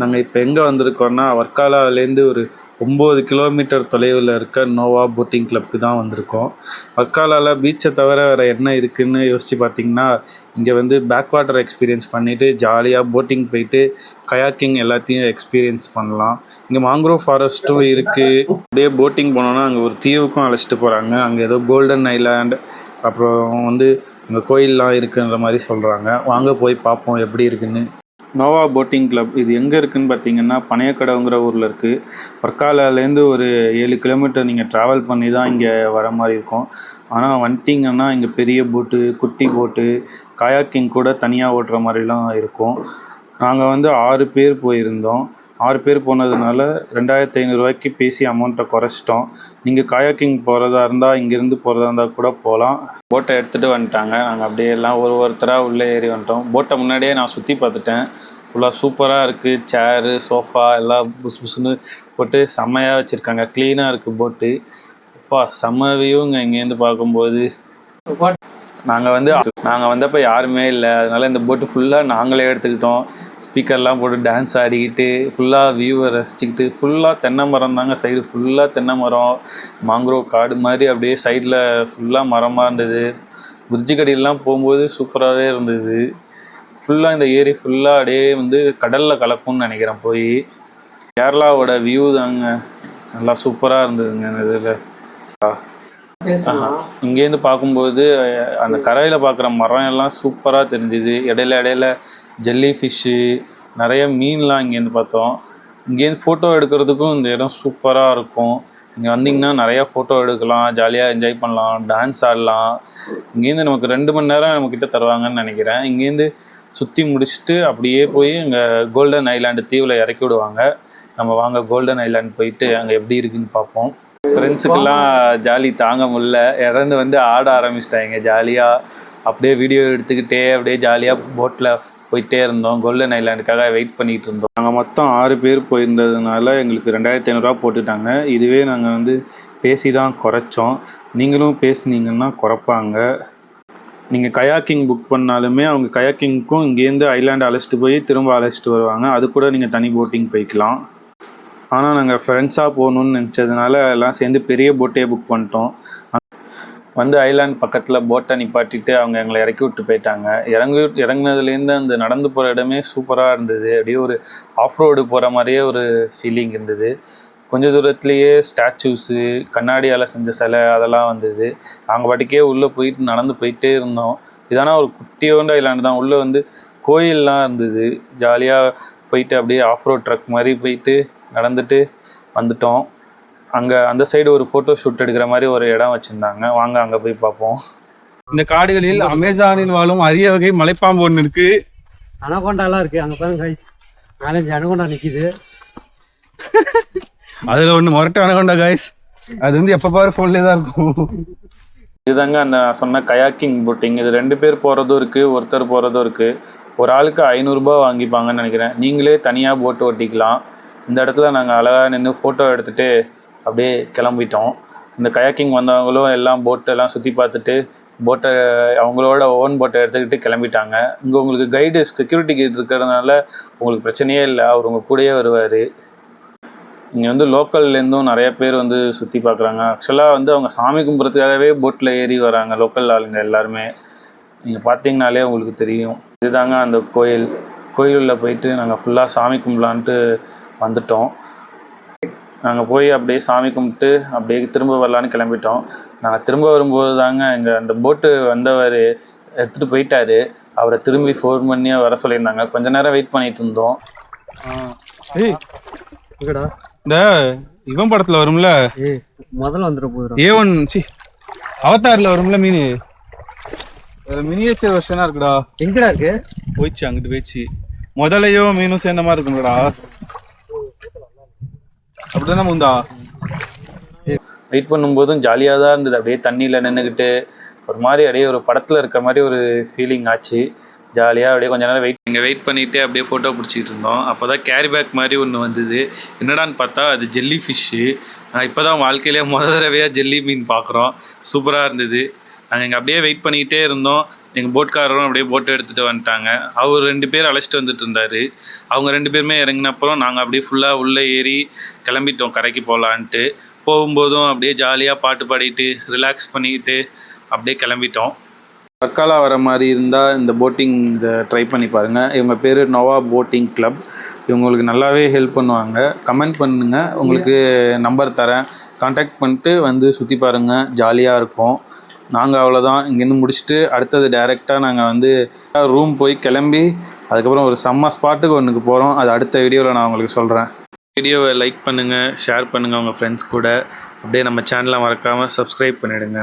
நாங்கள் இப்போ எங்கே வந்திருக்கோம்னா வர்க்காலாவிலேருந்து ஒரு ஒம்பது கிலோமீட்டர் தொலைவில் இருக்க நோவா போட்டிங் கிளப்புக்கு தான் வந்திருக்கோம். வர்க்காலாவில் பீச்சை தவிர வேறு என்ன இருக்குதுன்னு யோசித்து பார்த்தீங்கன்னா இங்கே வந்து பேக் வாட்டர் எக்ஸ்பீரியன்ஸ் பண்ணிவிட்டு ஜாலியாக போட்டிங் போயிட்டு கயாக்கிங் எல்லாத்தையும் எக்ஸ்பீரியன்ஸ் பண்ணலாம். இங்கே மாங்க்ரோவ் ஃபாரஸ்ட்டும் இருக்குது அப்படியே போட்டிங் போனோன்னா அங்கே ஒரு தீவுக்கும் அழைச்சிட்டு போகிறாங்க அங்கே ஏதோ கோல்டன் ஐலாண்ட் அப்புறம் வந்து அங்கே கோயிலெலாம் இருக்குன்ற மாதிரி சொல்கிறாங்க வாங்க போய் பார்ப்போம் எப்படி இருக்குன்னு. நோவா போட்டிங் கிளப் இது எங்கே இருக்குதுன்னு பார்த்தீங்கன்னா பனையக்கடவுங்கிற ஊரில் இருக்குது பர்க்காலாலேருந்து ஒரு ஏழு கிலோமீட்டர் நீங்கள் ட்ராவல் பண்ணி தான் இங்கே வர மாதிரி இருக்கும். ஆனால் வந்துட்டிங்கன்னா இங்கே பெரிய போட்டு குட்டி போட்டு காயாக்கிங் கூட தனியாக ஓட்டுற மாதிரிலாம் இருக்கும். நாங்கள் வந்து ஆறு பேர் போயிருந்தோம். ஆறு பேர் போனதுனால ரெண்டாயிரத்தி ஐநூறுரூவாய்க்கு பேசி அமௌண்ட்டை குறைச்சிட்டோம். நீங்கள் காயாக்கிங் போகிறதா இருந்தால் இங்கேருந்து போகிறதா இருந்தால் கூட போகலாம் போட்டை எடுத்துகிட்டு வந்துட்டாங்க. நாங்கள் அப்படியே எல்லாம் ஒரு ஒருத்தராக உள்ளே ஏறி வந்துட்டோம். போட்டை முன்னாடியே நான் சுற்றி பார்த்துட்டேன். ஃபுல்லாக சூப்பராக இருக்குது சேரு சோஃபா எல்லாம் புஸ் புஸ்னு போட்டு செம்மையாக வச்சுருக்காங்க. க்ளீனாக இருக்குது போட்டு அப்பா செம்ம வியூங்க இங்கேருந்து பார்க்கும்போது. நாங்கள் வந்து நாங்கள் வந்தப்போ யாருமே இல்லை. அதனால இந்த போட்டு ஃபுல்லாக நாங்களே எடுத்துக்கிட்டோம். ஸ்பீக்கர்லாம் போட்டு டான்ஸ் ஆடிக்கிட்டு ஃபுல்லாக வியூவை ரசிச்சுக்கிட்டு ஃபுல்லாக தென்னை மரம் தாங்க சைடு ஃபுல்லாக தென்னை மரம் மாங்க்ரோவ் காடு மாதிரி அப்படியே சைடில் ஃபுல்லாக மரமாக இருந்தது. பிரிட்ஜு போகும்போது சூப்பராகவே இருந்தது. ஃபுல்லாக இந்த ஏரி ஃபுல்லாக அப்படியே வந்து கடலில் கலக்கும்னு நினைக்கிறேன் போய். கேரளாவோட வியூ தாங்க. நல்லா சூப்பராக இருந்ததுங்க இதில். இங்கேருந்து பார்க்கும்போது அந்த கரையில் பார்க்குற மரம் எல்லாம் சூப்பராக தெரிஞ்சுது. இடையில இடையில ஜெல்லி ஃபிஷ்ஷு நிறைய மீன்லாம் இங்கேருந்து பார்த்தோம். இங்கேருந்து ஃபோட்டோ எடுக்கிறதுக்கும் இந்த இடம் சூப்பராக இருக்கும். இங்கே வந்தீங்கன்னா நிறையா ஃபோட்டோ எடுக்கலாம் ஜாலியாக என்ஜாய் பண்ணலாம் டான்ஸ் ஆடலாம். இங்கேருந்து நமக்கு ரெண்டு மணி நேரம் நம்மக்கிட்ட தருவாங்கன்னு நினைக்கிறேன். இங்கேருந்து சுற்றி முடிச்சுட்டு அப்படியே போய் இங்கே கோல்டன் ஐலாண்டு தீவில் இறக்கி விடுவாங்க. நம்ம வாங்க கோல்டன் ஐலாண்ட் போயிட்டு அங்கே எப்படி இருக்குன்னு பார்ப்போம். ஃப்ரெண்ட்ஸுக்கெல்லாம் ஜாலி தாங்க முடியல. இறந்து வந்து ஆட ஆரம்பிச்சிட்டாங்க ஜாலியாக அப்படியே வீடியோ எடுத்துக்கிட்டே அப்படியே ஜாலியாக போட்டில் போயிட்டே இருந்தோம். கோல்டன் ஐலாண்டுக்காக வெயிட் பண்ணிகிட்டு இருந்தோம். நாங்கள் மொத்தம் ஆறு பேர் போயிருந்ததுனால எங்களுக்கு ரெண்டாயிரத்தி ஐநூறுரூவா போட்டுட்டாங்க. இதுவே நாங்கள் வந்து பேசி தான் குறைச்சோம். நீங்களும் பேசுனீங்கன்னா குறைப்பாங்க. நீங்கள் கயாக்கிங் புக் பண்ணாலுமே அவங்க கயாக்கிங்க்கும் இங்கேருந்து ஐலாண்டு அழைச்சிட்டு போய் திரும்ப அழைச்சிட்டு வருவாங்க. அது கூட நீங்கள் தனி போட்டிங் போய்க்கலாம். ஆனால் நாங்கள் ஃப்ரெண்ட்ஸாக போகணுன்னு நினச்சதுனால எல்லாம் சேர்ந்து பெரிய போட்டே புக் பண்ணிட்டோம். வந்து ஐலாண்ட் பக்கத்தில் போட்டை நிப்பாட்டிட்டு அவங்க எங்களை இறக்கி விட்டு போயிட்டாங்க. இறங்கி இறங்குனதுலேருந்து அந்த நடந்து போகிற இடமே சூப்பராக இருந்தது. அப்படியே ஒரு ஆஃப் ரோடு போகிற மாதிரியே ஒரு ஃபீலிங் இருந்தது. கொஞ்ச தூரத்துலேயே ஸ்டாச்சூஸு கண்ணாடியால் செஞ்ச சிலை அதெல்லாம் வந்தது. நாங்கள் பாட்டுக்கே உள்ளே போயிட்டு நடந்து போயிட்டே இருந்தோம். இதானா ஒரு குட்டியோண்ட ஐலாண்டு தான். உள்ளே வந்து கோயிலெலாம் இருந்தது. ஜாலியாக போயிட்டு அப்படியே ஆஃப் ரோட் ட்ரக் மாதிரி போயிட்டு நடந்துட்டு வந்துட்டோம். அங்கே அந்த சைடு ஒரு ஃபோட்டோ ஷூட் எடுக்கிற மாதிரி ஒரு இடம் வச்சுருந்தாங்க. வாங்க அங்கே போய் பார்ப்போம். இந்த காடுகளில் அமேசானில் வாழும் அரிய வகை மலைப்பாம்பு ஒன்று இருக்கு. அனகொண்டாலாம் இருக்கு. அங்க பாருங்க guys. நாலஞ்சு அனகொண்டா நிக்குது. அதுல ஒன்று மொரட்டு அனகொண்டா காய்ஸ் அது வந்து எப்போ பாரு ஃபோன்லேயே தான் இருக்கும். இதுதாங்க அந்த நான் சொன்ன கயாக்கிங் போட்டிங் இது ரெண்டு பேர் போகிறதும் இருக்குது ஒருத்தர் போகிறதும் இருக்குது ஒரு ஆளுக்கு ஐநூறுரூபா வாங்கிப்பாங்கன்னு நினைக்கிறேன். நீங்களே தனியாக போட்டு ஓட்டிக்கலாம். இந்த இடத்துல நாங்கள் அழகாக நின்று ஃபோட்டோ எடுத்துகிட்டு அப்படியே கிளம்பிட்டோம். இந்த கயாக்கிங் வந்தவங்களும் எல்லாம் போட்டெல்லாம் சுற்றி பார்த்துட்டு போட்டை அவங்களோட ஓன் போட்டை எடுத்துக்கிட்டு கிளம்பிட்டாங்க. இங்கே உங்களுக்கு கைடு செக்யூரிட்டி கைடு இருக்கிறதுனால உங்களுக்கு பிரச்சனையே இல்லை. அவர் உங்கள் கூடயே வருவார். இங்கே வந்து லோக்கல்லேருந்தும் நிறைய பேர் வந்து சுற்றி பார்க்குறாங்க. ஆக்சுவலாக வந்து அவங்க சாமி கும்பிட்றதுக்காகவே போட்டில் ஏறி வராங்க லோக்கல் ஆளுங்க எல்லாருமே. நீங்கள் பார்த்தீங்கனாலே உங்களுக்கு தெரியும். இதுதாங்க அந்த கோயில். கோயிலில் போயிட்டு நாங்கள் ஃபுல்லாக சாமி கும்பிடலான்ட்டு வந்துட்டோம். நாங்கள் போய் அப்படியே சாமி கும்பிட்டு அப்படியே திரும்ப வரலான்னு கிளம்பிட்டோம். நாங்கள் திரும்ப வரும்போது தாங்க இங்கே அந்த போட்டு வந்தவர் எடுத்துகிட்டு போயிட்டாரு. அவரை திரும்பி ஃபோன் பண்ணி வர சொல்லியிருந்தாங்க. கொஞ்ச நேரம் வெயிட் பண்ணிட்டு இருந்தோம். இந்த இவன் படத்துல வரும்ல? ஏய் முதல்ல வந்துட போதுடா. ஏ ஒன் சி. அவதாரில் வரும்ல மீன்? மினியேச்சர் வெர்ஷனாக இருக்குடா. எங்கடா இருக்கு? போயிடுச்சு அங்கிட்டு போயிடுச்சு முதலையும் மீனும் சேர்ந்த மாதிரி இருக்கும்லடா. அப்படிதானே முந்தா? வெயிட் பண்ணும்போதும் ஜாலியாக தான் இருந்தது. அப்படியே தண்ணியில் நின்றுக்கிட்டு ஒரு மாதிரி அப்படியே ஒரு படத்தில் இருக்க மாதிரி ஒரு ஃபீலிங் ஆச்சு. ஜாலியாக அப்படியே கொஞ்ச நேரம் வெயிட் இங்கே வெயிட் பண்ணிவிட்டு அப்படியே ஃபோட்டோ பிடிச்சிட்டு இருந்தோம். அப்போ தான் கேரி பேக் மாதிரி ஒன்று வந்தது. என்னடான்னு பார்த்தா அது ஜெல்லி ஃபிஷ்ஷு நான் இப்போ தான் வாழ்க்கையிலே முத தடவையாக ஜெல்லி மீன் பார்க்குறோம் சூப்பராக இருந்தது. நாங்கள் இங்கே அப்படியே வெயிட் பண்ணிக்கிட்டே இருந்தோம். எங்கள் போட்காரரும் அப்படியே போட்டை எடுத்துகிட்டு வந்துட்டாங்க. அவர் ரெண்டு பேர் அழைச்சிட்டு வந்துட்டு இருந்தார். அவங்க ரெண்டு பேருமே இறங்கினப்பறம் நாங்கள் அப்படியே ஃபுல்லாக உள்ளே ஏறி கிளம்பிட்டோம் கரைக்கு போகலான்ட்டு போகும்போதும் அப்படியே ஜாலியாக பாட்டு பாடிட்டு ரிலாக்ஸ் பண்ணிக்கிட்டு அப்படியே கிளம்பிட்டோம். வர்க்காலா வர மாதிரி இருந்தால் இந்த போட்டிங் இதை ட்ரை பண்ணி பாருங்கள் இவங்க பேர் நோவா போட்டிங் கிளப் இவங்களுக்கு நல்லாவே ஹெல்ப் பண்ணுவாங்க. கமெண்ட் பண்ணுங்கள் உங்களுக்கு நம்பர் தரேன். காண்டாக்ட் பண்ணிட்டு வந்து சுற்றி பாருங்கள் ஜாலியாக இருக்கும். நாங்கள் அவ்வளோதான் இங்கேருந்து முடிச்சுட்டு அடுத்தது டேரெக்டாக நாங்கள் வந்து ரூம் போய் கிளம்பி அதுக்கப்புறம் ஒரு செம்ம ஸ்பாட்டுக்கு ஒன்றுக்கு போகிறோம் அது அடுத்த வீடியோவில் நான் உங்களுக்கு சொல்கிறேன் வீடியோவை லைக் பண்ணுங்கள் ஷேர் பண்ணுங்கள் உங்கள் ஃப்ரெண்ட்ஸ் கூட. அப்படியே நம்ம சேனலை மறக்காமல் சப்ஸ்கிரைப் பண்ணிவிடுங்க